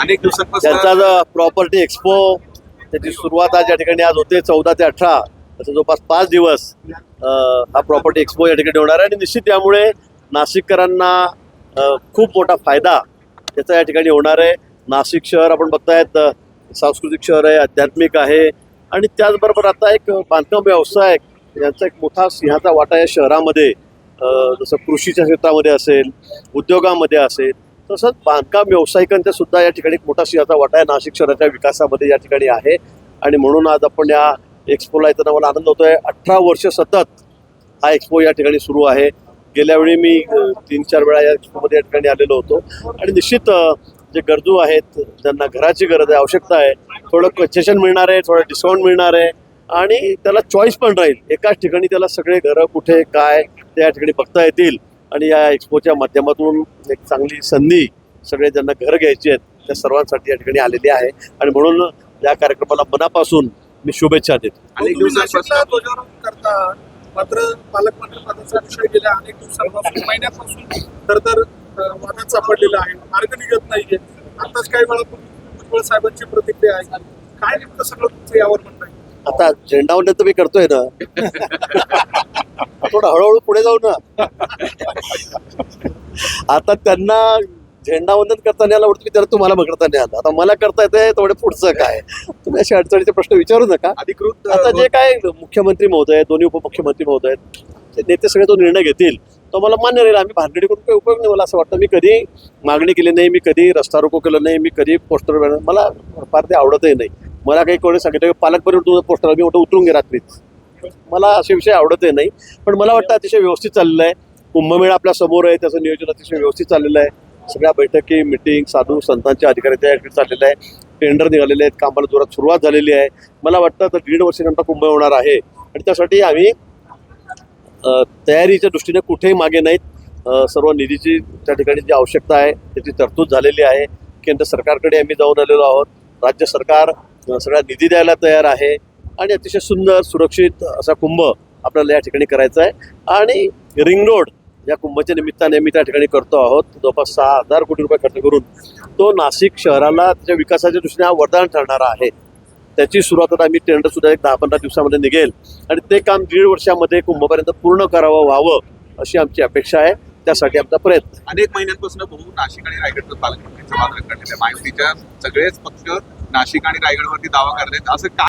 अनेक दिवसांपासून त्यांचा प्रॉपर्टी एक्सपो त्याची सुरुवात आज या ठिकाणी आज होते चौदा ते अठरा. असं जवळपास पाच दिवस हा प्रॉपर्टी एक्सपो या ठिकाणी होणार आहे. आणि निश्चित यामुळे नाशिककरांना खूप मोठा फायदा त्याचा या ठिकाणी होणार आहे. नाशिक शहर आपण बघतायत सांस्कृतिक शहर आहे आध्यात्मिक आहे. आणि त्याचबरोबर आता एक बांधकाम व्यवसाय यांचा एक मोठा सिंहाचा वाटा या शहरामध्ये. जसं कृषीच्या क्षेत्रामध्ये असेल उद्योगामध्ये असेल तसंच बांधकाम व्यावसायिकांचा सुद्धा या ठिकाणी एक मोठा सिंहाचा वाटा आहे. नाशिक शहराच्या विकासामध्ये या ठिकाणी आहे. आणि म्हणून आज आपण या एक्सपोला येताना मला आनंद होतोय. अठरा वर्ष सतत हा एक्सपो या ठिकाणी सुरू आहे. गेल्या वेळी मी तीन चार वेळा या एक्सपोमध्ये या ठिकाणी आलेलो होतो. आणि निश्चित जे गरजू आहेत ज्यांना घराची गरज आहे आवश्यकता आहे थोडं कन्सेशन मिळणार आहे थोडं डिस्काउंट मिळणार आहे. आणि त्याला चॉईस पण राहील. एकाच ठिकाणी त्याला सगळे घरं कुठे काय ते या ठिकाणी बघता येतील. आणि या एक्सपोच्या माध्यमातून एक चांगली संधी सगळे ज्यांना घर घ्यायची आहेत त्या सर्वांसाठी या ठिकाणी आलेली आहे. आणि म्हणून या कार्यक्रमाला मनापासून मी शुभेच्छा देतो. अनेक ध्वजारोहण करता. मात्र पालकमंत्री पदाचा विषय गेल्या अनेक दिवसांपासून महिन्यापासून तर तर वादात सापडलेला आहे. मार्ग निघत नाहीये. आताच काही वेळापूर्वी भुजबळ साहेबांची प्रतिक्रिया आहे काय नेमकं सगळं तुमचं यावर म्हणणं आहे? आता झेंडावंदन तर मी करतोय ना. थोडं हळूहळू पुढे जाऊ ना. आता त्यांना झेंडावंदन करताना यायला आवडतं की त्याला तुम्हाला करताना आलं आता मला करता येते तेवढे पुढचं काय? तुम्ही अशा अडचणीचे प्रश्न विचारू नका. अधिकृत आता जे काय मुख्यमंत्री महोदय दोन्ही उपमुख्यमंत्री महोदय ते नेते सगळे तो निर्णय घेतील तो मला मान्य राहील. आम्ही भानगडी करून काही उपयोग नाही. मला असं वाटतं मी कधी मागणी केली नाही मी कधी रस्ता रोको केलं नाही मी कधी पोस्टर मला फार ते आवडतही नाही. मला काही कोणी सांगितलं की पालकपर्यंत तुझं पोस्टर मी मोठं उतरून घे रात्रीच. मला असे विषय आवडतही नाही पण मला वाटतं अतिशय व्यवस्थित चाललेलं आहे. कुंभमेळा आपल्यासमोर आहे त्याचं नियोजन अतिशय व्यवस्थित चाललेलं आहे. सगळ्या बैठकी मिटिंग साधू संतांचे अधिकारी त्या चाललेलं चाललेले आहे टेंडर निघालेले आहेत कामाला जोरात सुरुवात झालेली आहे. मला वाटतं तर दीड वर्षानंतर कुंभ होणार आहे. आणि त्यासाठी आम्ही तयारीच्या दृष्टीने कुठेही मागे नाहीत. सर्व निधीची त्या ठिकाणी जी आवश्यकता आहे त्याची तरतूद झालेली आहे. केंद्र सरकारकडे आम्ही जाऊन आलेलो आहोत. राज्य सरकार सगळा निधी द्यायला तयार आहे. आणि अतिशय सुंदर सुरक्षित असा कुंभ आपल्याला या ठिकाणी करायचा आहे. आणि रिंग रोड या कुंभाच्या निमित्ताने मी त्या ठिकाणी करतो आहोत. जवळपास सहा हजार कोटी रुपये खर्च करून तो नाशिक शहराला त्याच्या विकासाच्या दृष्टीने हा वरदान ठरणारा आहे. त्याची सुरुवात आता आम्ही टेंडर सुद्धा एक दहा पंधरा दिवसामध्ये निघेल. आणि ते काम दीड वर्षामध्ये कुंभपर्यंत पूर्ण करावं व्हावं अशी आमची अपेक्षा आहे. त्यासाठी आमचा प्रयत्न. अनेक महिन्यांपासून बघू नाशिक आणि रायगडचं पालकमंत्रीचं वादळ काढलेलं आहे. महायुतीच्या सगळेच पक्ष नाशिक आणि रायगडवरती दावा करतायत. असं काय